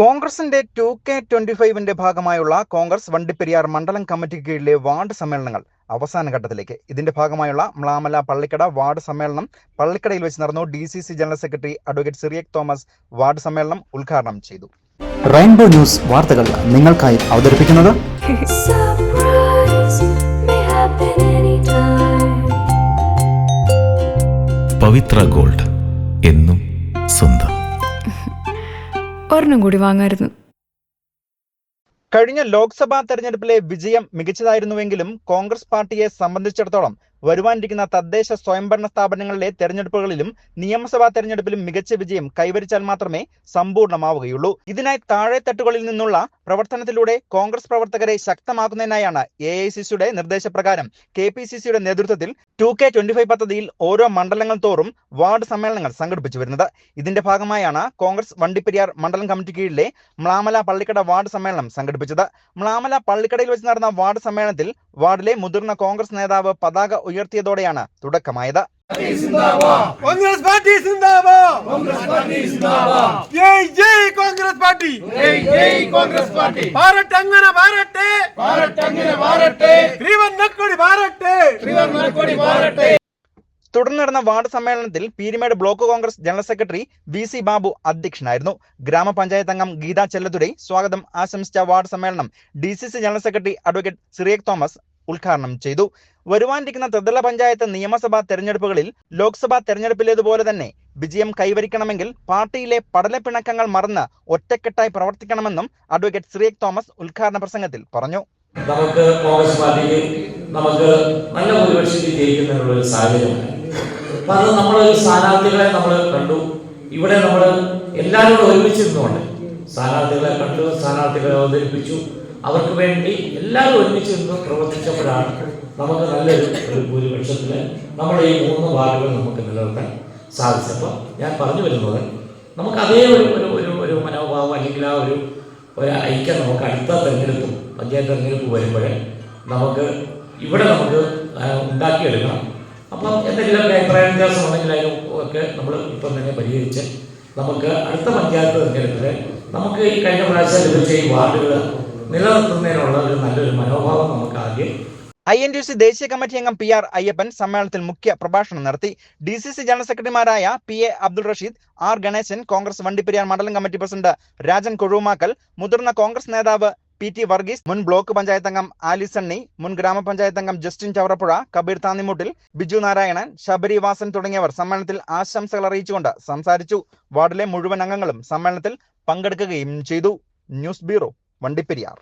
കോൺഗ്രസിന്റെ to K twenty ഫൈവിന്റെ ഭാഗമായുള്ള കോൺഗ്രസ് വണ്ടിപ്പെരിയാർ മണ്ഡലം കമ്മിറ്റിക്ക് കീഴിലെ വാർഡ് സമ്മേളനങ്ങൾ അവസാന ഘട്ടത്തിലേക്ക്. ഇതിന്റെ ഭാഗമായുള്ള മ്ലാമല പള്ളിക്കട വാർഡ് സമ്മേളനം പള്ളിക്കടയിൽ വെച്ച് നടന്നു D C C general secretary advocate Cyriac Thomas ward സമ്മേളനം ഉദ്ഘാടനം ചെയ്തു. റെയിൻബോ ന്യൂസ് വാർത്തകൾ നിങ്ങൾക്കായി അവതരിപ്പിക്കുന്നത്. പവിത്ര ഗോൾഡ് എന്നും സ്വന്തം. ഒരെണ്ണം കൂടി വാങ്ങായിരുന്നു. കഴിഞ്ഞ ലോക്സഭാ തെരഞ്ഞെടുപ്പിലെ വിജയം മികച്ചതായിരുന്നുവെങ്കിലും കോൺഗ്രസ് പാർട്ടിയെ സംബന്ധിച്ചിടത്തോളം വരുവാനിരിക്കുന്ന തദ്ദേശ സ്വയംഭരണ സ്ഥാപനങ്ങളിലെ തെരഞ്ഞെടുപ്പുകളിലും നിയമസഭാ തെരഞ്ഞെടുപ്പിലും മികച്ച വിജയം കൈവരിച്ചാൽ മാത്രമേ സമ്പൂർണമാവുകയുള്ളൂ. ഇതിനായി താഴെത്തട്ടുകളിൽ നിന്നുള്ള പ്രവർത്തനത്തിലൂടെ കോൺഗ്രസ് പ്രവർത്തകരെ ശക്തമാക്കുന്നതിനായാണ് എ ഐ സി സിയുടെ നിർദ്ദേശപ്രകാരം കെ പി സി സിയുടെ നേതൃത്വത്തിൽ ടു കെ ട്വന്റി ഫൈവ് പദ്ധതിയിൽ ഓരോ മണ്ഡലങ്ങൾ തോറും വാർഡ് സമ്മേളനങ്ങൾ സംഘടിപ്പിച്ചു വരുന്നത്. ഇതിന്റെ ഭാഗമായാണ് കോൺഗ്രസ് വണ്ടിപ്പെരിയാർ മണ്ഡലം കമ്മിറ്റി കീഴിലെ മ്ലാമല പള്ളിക്കട വാർഡ് സമ്മേളനം സംഘടിപ്പിച്ചത്. മ്ലാമല പള്ളിക്കടയിൽ വെച്ച് നടന്ന വാർഡ് സമ്മേളനത്തിൽ വാർഡിലെ മുതിർന്ന കോൺഗ്രസ് നേതാവ് പതാക ഉയർത്തിയതോടെയാണ് തുടക്കമായത്. കോൺഗ്രസ് പാർട്ടി ജയ് ജയ് കോൺഗ്രസ് പാർട്ടി. ജയ് ജയ് കോൺഗ്രസ് പാർട്ടി. തുടർന്ന് നടന്ന വാർഡ് സമ്മേളനത്തിൽ Peermade block Congress general secretary V C Babu അധ്യക്ഷനായിരുന്നു. ഗ്രാമപഞ്ചായത്ത് അംഗം ഗീതാ ചെല്ലതുരൈ സ്വാഗതം. ആശംസിച്ച വാർഡ് സമ്മേളനം D C C general secretary advocate Cyriac Thomas ഉദ്ഘാടനം ചെയ്തു. വരുവാനിരിക്കുന്ന ത്രിതല പഞ്ചായത്ത് നിയമസഭാ തെരഞ്ഞെടുപ്പുകളിൽ ലോക്സഭാ തെരഞ്ഞെടുപ്പിലേതുപോലെ തന്നെ വിജയം കൈവരിക്കണമെങ്കിൽ പാർട്ടിയിലെ പടലപ്പിണക്കങ്ങൾ മറന്ന് ഒറ്റക്കെട്ടായി പ്രവർത്തിക്കണമെന്നും അഡ്വക്കേറ്റ് ശ്രീ തോമസ് ഉദ്ഘാടന പ്രസംഗത്തിൽ പറഞ്ഞു. നമുക്ക് കോൺഗ്രസ് പാർട്ടിക്ക് നമുക്ക് നല്ല ജയിക്കുന്നതിനുള്ള ഒരു സാഹചര്യമാണ് അത് നമ്മൾ സ്ഥാനാർത്ഥികളെ നമ്മൾ കണ്ടു. ഇവിടെ നമ്മൾ എല്ലാവരും ഒരുമിച്ചിരുന്നുണ്ട് ഒരുമിച്ച് നിന്നുകൊണ്ട് സ്ഥാനാർത്ഥികളെ കണ്ടു സ്ഥാനാർത്ഥികളെ അവതരിപ്പിച്ചു. അവർക്ക് വേണ്ടി എല്ലാവരും ഒരുമിച്ച് നിന്ന് പ്രവർത്തിച്ചപ്പോഴാണ് നമുക്ക് നല്ലൊരു ഒരു ഭൂരിപക്ഷത്തിൽ നമ്മുടെ ഈ മൂന്ന് വാർഡുകൾ നമുക്ക് നിലനിർത്താൻ സാധിച്ചപ്പോൾ ഞാൻ പറഞ്ഞു വരുന്നത് നമുക്ക് അതേ ഒരു ഒരു ഒരു ഒരു മനോഭാവം അല്ലെങ്കിൽ ആ ഒരു ഒരു ഐക്യം നമുക്ക് അടുത്ത തെരഞ്ഞെടുപ്പും പഞ്ചായത്ത് തെരഞ്ഞെടുപ്പ് വരുമ്പോൾ നമുക്ക് ഇവിടെ നമുക്ക് ഉണ്ടാക്കിയെടുക്കണം. അപ്പം എന്തെങ്കിലും അഭിപ്രായ വ്യത്യാസം ഉണ്ടെങ്കിൽ അതിനും ഒക്കെ നമ്മൾ ഇപ്പം തന്നെ പരിഹരിച്ച് നമുക്ക് അടുത്ത പഞ്ചായത്ത് തെരഞ്ഞെടുപ്പിൽ നമുക്ക് ഈ കഴിഞ്ഞ പ്രാവശ്യം ലഭിച്ച ഈ വാർഡുകൾ നിലനിർത്തുന്നതിനുള്ള ഒരു നല്ലൊരു മനോഭാവം നമുക്ക് ആദ്യം ഐ എൻ ടി സി ദേശീയ കമ്മിറ്റി അംഗം പി ആർ അയ്യപ്പൻ സമ്മേളനത്തിൽ മുഖ്യ പ്രഭാഷണം നടത്തി. ഡി സി സി ജനറൽ സെക്രട്ടറിമാരായ P A Abdul Rasheed R Ganesan Congress Vandiperiyar മണ്ഡലം കമ്മിറ്റി പ്രസിഡന്റ് രാജൻ കൊഴുമാക്കൽ മുതിർന്ന കോൺഗ്രസ് നേതാവ് പി ടി വർഗീസ് മുൻ ബ്ലോക്ക് പഞ്ചായത്ത് അംഗം ആലി സണ്ണി മുൻ ഗ്രാമപഞ്ചായത്ത് അംഗം ജസ്റ്റിൻ ചവറപ്പുഴ കബീർ താന്നിമുട്ടിൽ ബിജു നാരായണൻ ശബരി വാസൻ തുടങ്ങിയവർ സമ്മേളനത്തിൽ ആശംസകൾ അറിയിച്ചുകൊണ്ട് സംസാരിച്ചു. വാർഡിലെ മുഴുവൻ അംഗങ്ങളും സമ്മേളനത്തിൽ പങ്കെടുക്കുകയും ചെയ്തു. News bureau Vandiperiyar